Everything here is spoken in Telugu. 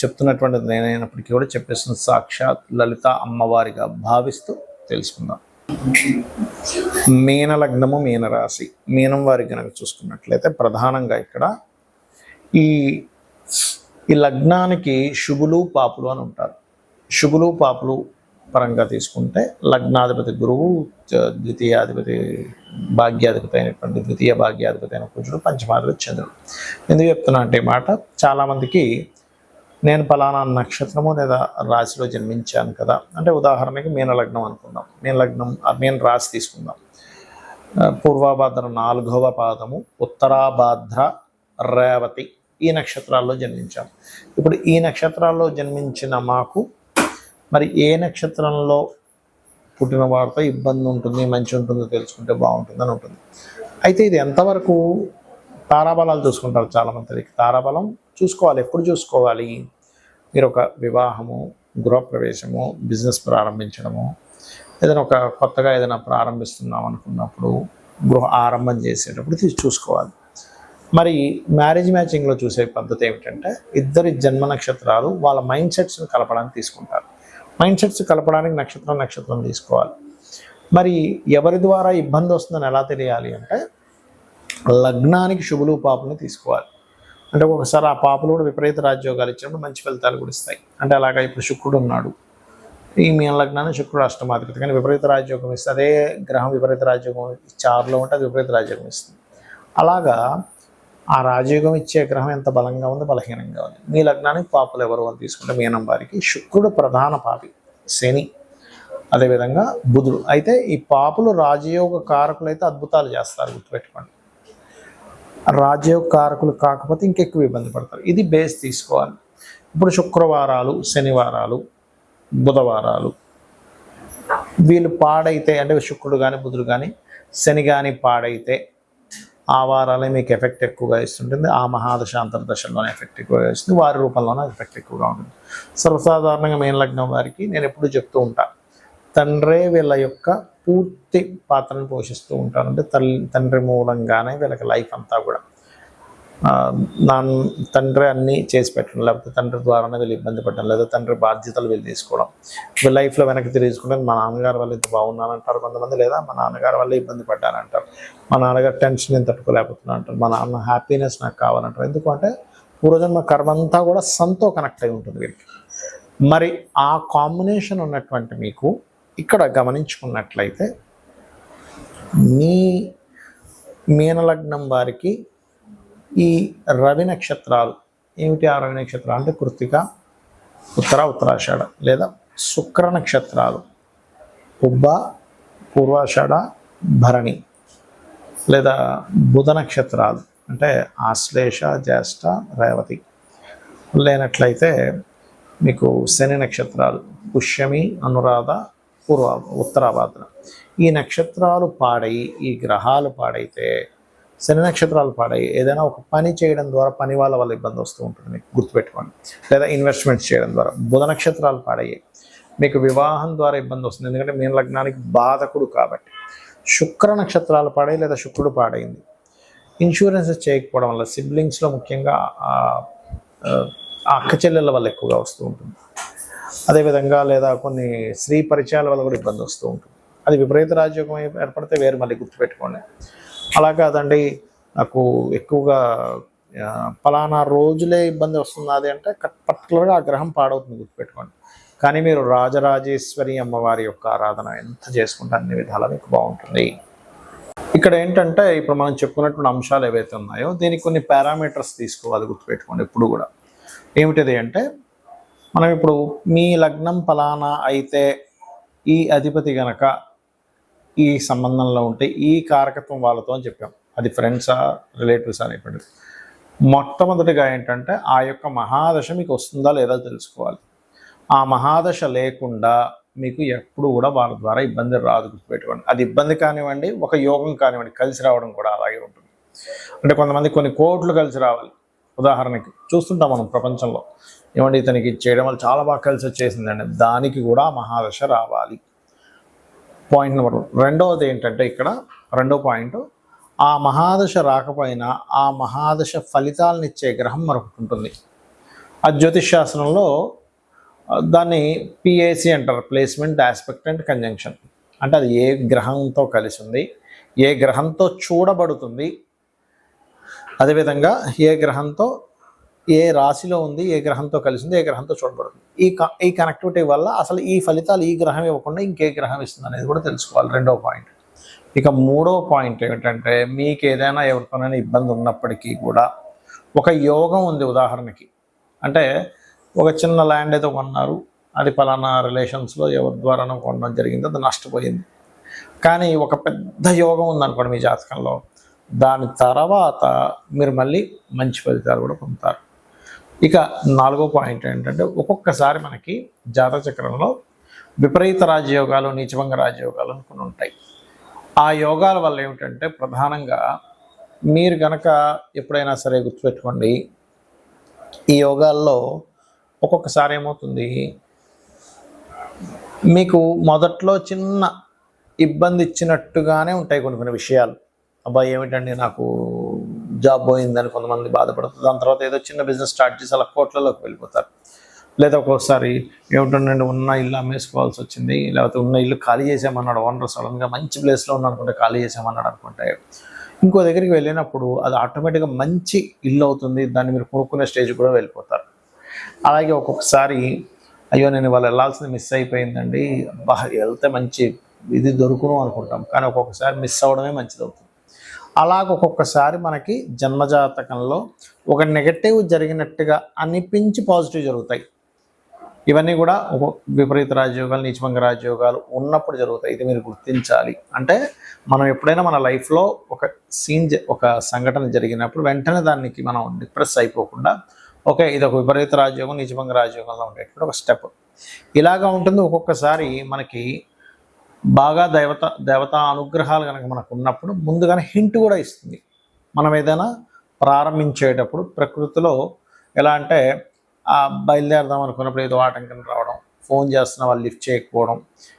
చెప్తున్నటువంటిది నేనైనప్పటికీ కూడా చెప్పేసిన సాక్షాత్ లలిత అమ్మవారిగా భావిస్తూ తెలుసుకుందాం. మీన లగ్నము మీన రాశి మీనం వారి కనుక చూసుకున్నట్లయితే ప్రధానంగా ఇక్కడ ఈ ఈ లగ్నానికి శుభులు పాపులు అని ఉంటారు. శుభులు పాపులు పరంగా తీసుకుంటే లగ్నాధిపతి గురువు ద్వితీయాధిపతి భాగ్యాధిపతి అయినటువంటి ద్వితీయ భాగ్యాధిపతి అయిన కుజుడు పంచమాధిపతి చంద్రుడు. ఎందుకు చెప్తున్నా అంటే మాట? చాలామందికి నేను ఫలానా నక్షత్రము లేదా రాశిలో జన్మించాను కదా. అంటే ఉదాహరణకి మీన లగ్నం అనుకుందాం. మీన లగ్నం మీన రాశి తీసుకుందాం. పూర్వాభాద్ర నాలుగవ పాదము ఉత్తరాభాద్ర రేవతి ఈ నక్షత్రాల్లో జన్మించాం. ఇప్పుడు ఈ నక్షత్రాల్లో జన్మించిన మాకు మరి ఏ నక్షత్రంలో పుట్టిన వారితో ఇబ్బంది ఉంటుంది మంచి ఉంటుందో తెలుసుకుంటే బాగుంటుందని ఉంటుంది. అయితే ఇది ఎంతవరకు తారాబలాలు చూసుకుంటారు చాలామంది. తారాబలం చూసుకోవాలి. ఎప్పుడు చూసుకోవాలి? మీరు ఒక వివాహము గృహప్రవేశము బిజినెస్ ప్రారంభించడము ఏదైనా ఒక కొత్తగా ఏదైనా ప్రారంభిస్తున్నాం అనుకున్నప్పుడు గృహ ఆరంభం చేసేటప్పుడు చూసుకోవాలి. మరి మ్యారేజ్ మ్యాచింగ్లో చూసే పద్ధతి ఏమిటంటే ఇద్దరి జన్మ నక్షత్రాలు వాళ్ళ మైండ్ సెట్స్ని కలపడానికి తీసుకుంటారు. మైండ్ సెట్స్ కలపడానికి నక్షత్రం నక్షత్రం తీసుకోవాలి. మరి ఎవరి ద్వారా ఇబ్బంది వస్తుందని ఎలా తెలియాలి అంటే లగ్నానికి శుభులు పాపని తీసుకోవాలి. అంటే ఒకసారి ఆ పాపలు కూడా విపరీత రాజ్యోగాలు ఇచ్చినప్పుడు మంచి ఫలితాలు కూడా ఇస్తాయి. అంటే అలాగా ఇప్పుడు శుక్రుడు ఉన్నాడు. ఈ మీన లగ్నాన్ని శుక్రుడు అష్టమాధిపతి. కానీ విపరీత రాజ్యోగం ఇస్తే అదే గ్రహం విపరీత రాజ్యోగం చారులో ఉంటే అది విపరీత రాజ్యోగం ఇస్తుంది. అలాగా ఆ రాజయోగం ఇచ్చే గ్రహం ఎంత బలంగా ఉంది బలహీనంగా ఉంది. మీ లగ్నానికి పాపులు ఎవరు అని తీసుకుంటే మీనం వారికి శుక్రుడు ప్రధాన పాపి శని. అదేవిధంగా బుధుడు. అయితే ఈ పాపులు రాజయోగ కారకులు అయితే అద్భుతాలు చేస్తారు గుర్తుపెట్టుకోండి. రాజయోగ కారకులు కాకపోతే ఇంకెక్కువ ఇబ్బంది పడతారు. ఇది బేస్ తీసుకోవాలి. ఇప్పుడు శుక్రవారాలు శనివారాలు బుధవారాలు. వీళ్ళు పాడైతే అంటే శుక్రుడు కానీ బుధుడు కానీ శని కానీ పాడైతే ఆ వారాలే మీకు ఎఫెక్ట్ ఎక్కువగా ఇస్తుంటుంది. ఆ మహాదశ అంతర్దశల్లోనే ఎఫెక్ట్ ఎక్కువగా ఇస్తుంది. వారి రూపంలోనే ఎఫెక్ట్ ఎక్కువగా ఉంటుంది. సర్వసాధారణంగా మెయిన్ లగ్నం వారికి నేను ఎప్పుడూ చెప్తూ ఉంటాను తండ్రే వీళ్ళ యొక్క పూర్తి పాత్రను పోషిస్తూ ఉంటారు. అంటే తల్లి తండ్రి మూలంగానే వీళ్ళకి లైఫ్ అంతా కూడా. నాన్న తండ్రి అన్నీ చేసి పెట్టడం లేకపోతే తండ్రి ద్వారానే వీళ్ళు ఇబ్బంది పడడం లేదా తండ్రి బాధ్యతలు వీళ్ళు తీసుకోవడం. వీళ్ళ లైఫ్లో వెనక్కి తిరిగి మా నాన్నగారు వల్ల ఇంత బాగున్నానంటారు కొంతమంది లేదా మా నాన్నగారు వల్ల ఇబ్బంది పడ్డానంటారు మా నాన్నగారు టెన్షన్ నేను తట్టుకోలేకపోతున్నా అంటారు. మా నాన్న హ్యాపీనెస్ నాకు కావాలంటారు. ఎందుకంటే పూర్వజన్మ కర్మ అంతా కూడా సంతో కనెక్ట్ అయి ఉంటుంది వీరికి మరి ఆ కాంబినేషన్ ఉన్నటువంటి మీకు ఇక్కడ గమనించుకున్నట్లయితే మీ మీనలగ్నం వారికి ఈ రవి నక్షత్రాలు ఏమిటి ఆ రవి నక్షత్రాలు? అంటే కృతిక ఉత్తర ఉత్తరాషాఢ లేదా శుక్ర నక్షత్రాలు ఉబ్బ పూర్వాషాఢ భరణి లేదా బుధ నక్షత్రాలు అంటే ఆశ్లేష జ్యేష్ఠ రేవతి లేనట్లయితే మీకు శని నక్షత్రాలు పుష్యమి అనురాధ పూర్వ ఉత్తరాభాద్ర. ఈ నక్షత్రాలు పాడై ఈ గ్రహాలు పాడైతే శని నక్షత్రాలు పాడై ఏదైనా ఒక పని చేయడం ద్వారా పని వాళ్ళ వల్ల ఇబ్బంది వస్తూ ఉంటుంది మీకు గుర్తుపెట్టుకోండి. లేదా ఇన్వెస్ట్మెంట్స్ చేయడం ద్వారా బుధ నక్షత్రాలు పాడయ్యాయి మీకు వివాహం ద్వారా ఇబ్బంది వస్తుంది. ఎందుకంటే మీ లగ్నానికి బాధకుడు కాబట్టి. శుక్ర నక్షత్రాలు పాడై లేదా శుక్రుడు పాడైంది. ఇన్సూరెన్సెస్ చేయకపోవడం వల్ల సిబ్లింగ్స్లో ముఖ్యంగా అక్క చెల్లెళ్ళ వల్ల ఎక్కువగా వస్తూ ఉంటుంది. అదేవిధంగా లేదా కొన్ని స్త్రీ పరిచయాల వల్ల కూడా ఇబ్బంది వస్తూ ఉంటుంది. అది విపరీత రాజ్యోగం ఏర్పడితే వేరు మళ్ళీ గుర్తుపెట్టుకోండి. అలా కాదండి నాకు ఎక్కువగా ఫలానా పలానా రోజులే ఇబ్బంది వస్తున్నది అంటే పర్టికులర్గా ఆ గ్రహం పాడవుతుంది గుర్తుపెట్టుకోండి. కానీ మీరు రాజరాజేశ్వరి అమ్మవారి యొక్క ఆరాధన ఎంత చేసుకుంటే అన్ని విధాలా మీకు బాగుంటుంది. ఇక్కడ ఏంటంటే ఇప్పుడు మనం చెప్పుకున్నటువంటి అంశాలు ఏవైతే ఉన్నాయో దీనికి కొన్ని పారామీటర్స్ తీసుకోవాలి గుర్తుపెట్టుకోండి ఎప్పుడు కూడా. ఏమిటిది అంటే మనం ఇప్పుడు మీ లగ్నం ఫలానా అయితే ఈ అధిపతి గనక ఈ సంబంధంలో ఉంటే ఈ కారకత్వం వాళ్ళతో అని చెప్పాం. అది ఫ్రెండ్సా రిలేటివ్స్ అనేటువంటి మొట్టమొదటిగా ఏంటంటే ఆ యొక్క మహాదశ మీకు వస్తుందా లేదా తెలుసుకోవాలి. ఆ మహాదశ లేకుండా మీకు ఎప్పుడు కూడా వాళ్ళ ద్వారా ఇబ్బంది రాదు గుర్తుపెట్టుకోండి. అది ఇబ్బంది కానివ్వండి ఒక యోగం కానివ్వండి కలిసి రావడం కూడా అలాగే ఉంటుంది. అంటే కొంతమంది కొన్ని కోట్లు కలిసి రావాలి. ఉదాహరణకి చూస్తుంటాం మనం ప్రపంచంలో. ఏమండి ఇతనికి చేయడం వల్ల చాలా బాగా కలిసి వచ్చేసిందండి. దానికి కూడా మహాదశ రావాలి. పాయింట్ నెంబర్ రెండవది ఏంటంటే ఇక్కడ రెండో పాయింట్ ఆ మహాదశ రాకపోయినా ఆ మహాదశ ఫలితాలను ఇచ్చే గ్రహం మరొకటి ఉంటుంది. ఆ జ్యోతిష్ శాస్త్రంలో దాన్ని పిఏసి అంటారు ప్లేస్మెంట్ ఆస్పెక్ట్ అండ్ కంజంక్షన్ అంటే అది ఏ గ్రహంతో కలిసి ఉంది ఏ గ్రహంతో చూడబడుతుంది అదేవిధంగా ఏ గ్రహంతో ఏ రాశిలో ఉంది ఏ గ్రహంతో కలిసింది ఏ గ్రహంతో చూడబడుతుంది. ఈ క ఈ కనెక్టివిటీ వల్ల అసలు ఈ ఫలితాలు ఈ గ్రహం ఇవ్వకుండా ఇంకే గ్రహం ఇస్తుంది అనేది కూడా తెలుసుకోవాలి. రెండో పాయింట్ ఇక మూడో పాయింట్ ఏమిటంటే మీకు ఏదైనా ఎవరితోనైనా ఇబ్బంది ఉన్నప్పటికీ కూడా ఒక యోగం ఉంది ఉదాహరణకి. అంటే ఒక చిన్న ల్యాండ్ ఏదో కొన్నారు అది పలానా రిలేషన్స్లో ఎవరి ద్వారానో కొనడం జరిగింది అది నష్టపోయింది. కానీ ఒక పెద్ద యోగం ఉందనుకోండి మీ జాతకంలో. దాని తర్వాత మీరు మళ్ళీ మంచి ఫలితాలు కూడా పొందుతారు. ఇక నాలుగో పాయింట్ ఏంటంటే ఒక్కొక్కసారి మనకి జాతక చక్రంలో విపరీత రాజయోగాలు నీచభంగ రాజయోగాలు అని కొన్ని ఉంటాయి. ఆ యోగాల వల్ల ఏమిటంటే ప్రధానంగా మీరు గనక ఎప్పుడైనా సరే గుర్తుపెట్టుకోండి ఈ యోగాల్లో ఒక్కొక్కసారి ఏమవుతుంది? మీకు మొదట్లో చిన్న ఇబ్బంది ఇచ్చినట్టుగానే ఉంటాయి కొన్ని కొన్ని విషయాలు. అబ్బాయి ఏమిటండి నాకు జాబ్ పోయిందని కొంతమంది బాధపడుతుంది దాని తర్వాత ఏదో చిన్న బిజినెస్ స్టార్ట్ చేసి అలా కోట్లలోకి వెళ్ళిపోతారు. లేదా ఒక్కోసారి ఏమిటండి ఉన్న ఇల్లు అమ్మేసుకోవాల్సి వచ్చింది లేకపోతే ఉన్న ఇల్లు ఖాళీ చేసామన్నాడు ఓనర్ సడన్గా మంచి ప్లేస్లో ఉన్నానుకుంటే ఖాళీ చేసామన్నాడు అనుకుంటే ఇంకో దగ్గరికి వెళ్ళినప్పుడు అది ఆటోమేటిక్గా మంచి ఇల్లు అవుతుంది దాన్ని మీరు కొనుక్కునే స్టేజ్ కూడా వెళ్ళిపోతారు. అలాగే ఒక్కొక్కసారి అయ్యో నేను ఇవాళ వెళ్ళాల్సింది మిస్ అయిపోయిందండి అబ్బా వెళ్తే మంచి ఇది దొరుకును అనుకుంటాం. కానీ ఒక్కొక్కసారి మిస్ అవ్వడమే మంచిది అవుతుంది అలాగ ఒక్కొక్కసారి మనకి జన్మజాతకంలో ఒక నెగటివ్ జరిగినట్టుగా అనిపించి పాజిటివ్ జరుగుతాయి. ఇవన్నీ కూడా ఒక విపరీత రాజయోగాలు నీచభంగ రాజయోగాలు ఉన్నప్పుడు జరుగుతాయి. ఇది మీరు గుర్తించాలి. అంటే మనం ఎప్పుడైనా మన లైఫ్లో ఒక సీన్ ఒక సంఘటన జరిగినప్పుడు వెంటనే దానికి మనం డిప్రెస్ అయిపోకుండా ఓకే ఇది ఒక విపరీత రాజయోగం నిజమంగ రాజయోగంలో ఉండేటువంటి ఒక స్టెప్ ఇలాగా ఉంటుంది ఒక్కొక్కసారి మనకి బాగా దేవత దేవతా అనుగ్రహాలు కనుక మనకు ఉన్నప్పుడు ముందుగానే హింట్ కూడా ఇస్తుంది. మనం ఏదైనా ప్రారంభించేటప్పుడు ప్రకృతిలో ఎలా అంటే బయలుదేరదాం అనుకున్నప్పుడు ఏదో ఆటంకం రావడం ఫోన్ చేస్తున్న వాళ్ళు లిఫ్ట్ చేయకపోవడం